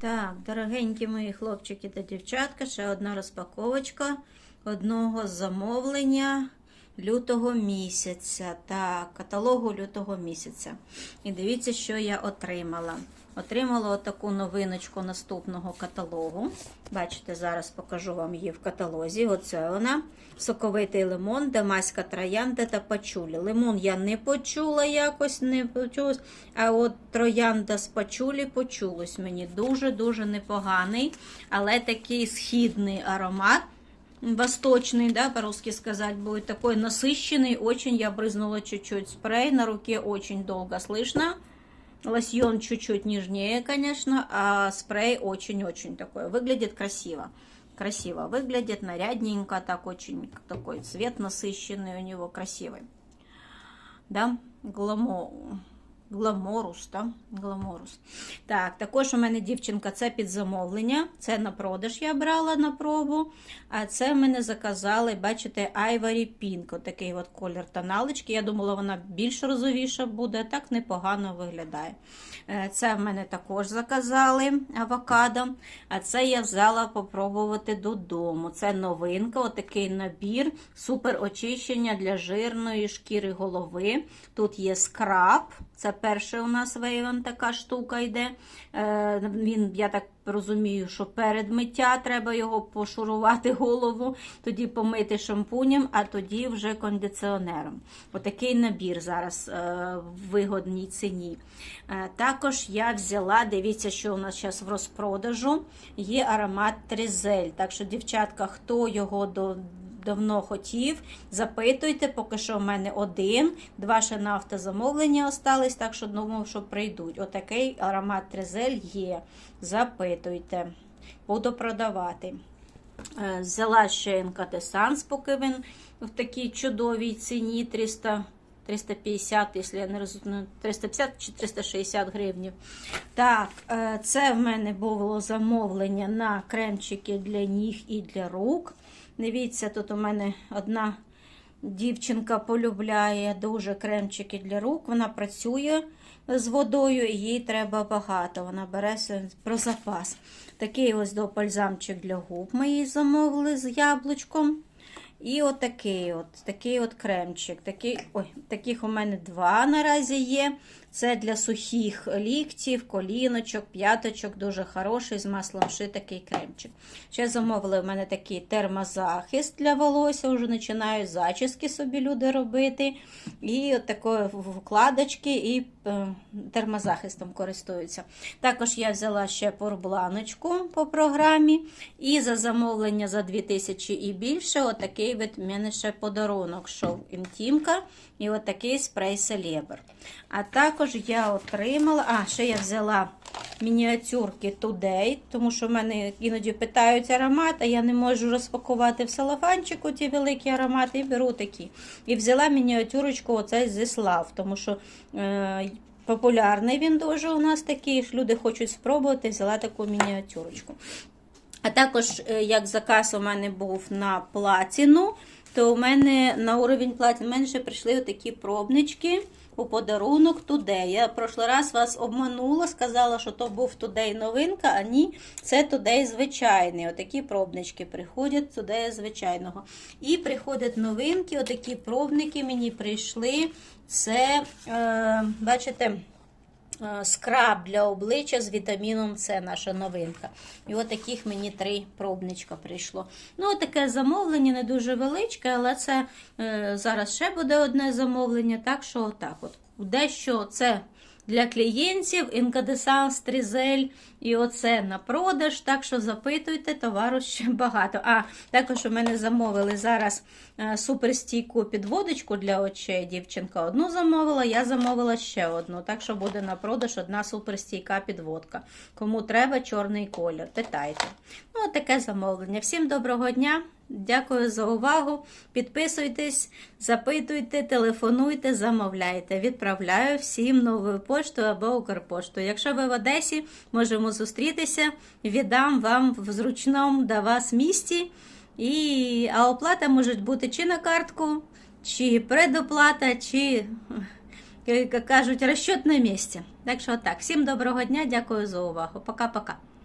Так, дорогенькі мої хлопчики та дівчатка, ще одна розпаковочка одного замовлення лютого місяця. Так, каталогу лютого місяця. І дивіться, що я отримала. Отримала отаку новиночку наступного каталогу. Бачите, зараз покажу вам її в каталозі. Оце вона. Соковитий лимон, дамаська троянда та пачулі. Лимон я не почула якось, не почулось. А от троянда з пачулі почулось мені. Дуже-дуже непоганий, але такий східний аромат. Восточный, да, по-русски сказать, будет такой насыщенный. Очень я брызнула чуть-чуть спрей. На руке очень долго слышно. Лосьон чуть-чуть нежнее, конечно, а спрей очень-очень такой. Выглядит красиво. Красиво выглядит, нарядненько, так очень такой цвет насыщенный у него, красивый. Да, гламо... Гламорус, да? Гламорус. Так, також у мене дівчинка, це під замовлення. Це на продаж я брала на пробу. А це мене заказали, бачите, Ivory Pink. Отакий от колір тоналочки. Я думала, вона більш розовіша буде, так непогано виглядає. Е, Це в мене також заказали авокадо. А це я взяла попробувати додому. Це новинка, отакий набір, супер очищення для жирної шкіри голови. Тут є скраб. Це перша у нас вейвен така штука йде. Е, Він, я так розумію, що перед миття треба його пошурувати голову, тоді помити шампунем, а тоді вже кондиціонером. Отакий набір зараз е, в вигодній ціні. Е, Також я взяла, дивіться, що у нас зараз в розпродажу, є аромат Тризель. Так що, дівчатка, хто його до давно хотів. Запитуйте, поки що в мене один. Два ще на автозамовлення остались, так що думав, що прийдуть. Отакий аромат Трезель є. Запитуйте. Буду продавати. Е, Взяла ще інкатесанс, поки він в такій чудовій ціні 300. 350, якщо я не розумію, 350 чи 360 гривнів. Так, е, це в мене було замовлення на кремчики для ніг і для рук. Дивіться, тут у мене одна дівчинка полюбляє дуже кремчики для рук. Вона працює з водою, і їй треба багато. Вона бере про запас. Такий ось до бальзамчик для губ ми їй замовили з яблучком. І отакий от, такий от кремчик. Такий, ой, Таких у мене два наразі є. Це для сухих ліктів, коліночок, п'яточок, дуже хороший з маслом ши такий кремчик. Ще замовили в мене такий термозахист для волосся, вже починають зачіски собі люди робити. І от такої вкладочки і е, термозахистом користуються. Також я взяла ще порбланочку по програмі. І за замовлення за 2000 і більше, отакий від мене ще подарунок. Шов інтімка і отакий спрей Селебр. А також я отримала, а, ще я взяла мініатюрки Today, тому що в мене іноді питають аромат, а я не можу розпакувати в салафанчику ті великі аромати, і беру такі. І взяла мініатюрочку оцей зі слав, тому що е, популярний він дуже у нас такий, люди хочуть спробувати, взяла таку мініатюрочку. А також, е, як заказ у мене був на платіну, то у мене на уровень мене ще прийшли отакі пробнички у подарунок Today. Я в прошлий раз вас обманула, сказала, що то був Today новинка, а ні, це Today звичайний. Отакі пробнички приходять Today звичайного. І приходять новинки, отакі пробники мені прийшли. Це, е, бачите, скраб для обличчя з вітаміном С, наша новинка. І от таких мені три пробничка прийшло. Ну, таке замовлення не дуже величке, але це е, зараз ще буде одне замовлення. Так що отак от. Дещо це для клієнтів, інкадесанс, тризель і оце на продаж. Так що запитуйте, товару ще багато. А також у мене замовили зараз е, суперстійку підводочку для очей. Дівчинка одну замовила, я замовила ще одну. Так що буде на продаж одна суперстійка підводка. Кому треба чорний колір, питайте. Ну, таке замовлення. Всім доброго дня! Дякую за увагу. Підписуйтесь, запитуйте, телефонуйте, замовляйте. Відправляю всім новою поштою або Укрпоштою. Якщо ви в Одесі, можемо зустрітися. Віддам вам в зручному до вас місті. І, а оплата може бути чи на картку, чи предоплата, чи, як кажуть, розчет на місці. Так що так, всім доброго дня, дякую за увагу. Пока-пока.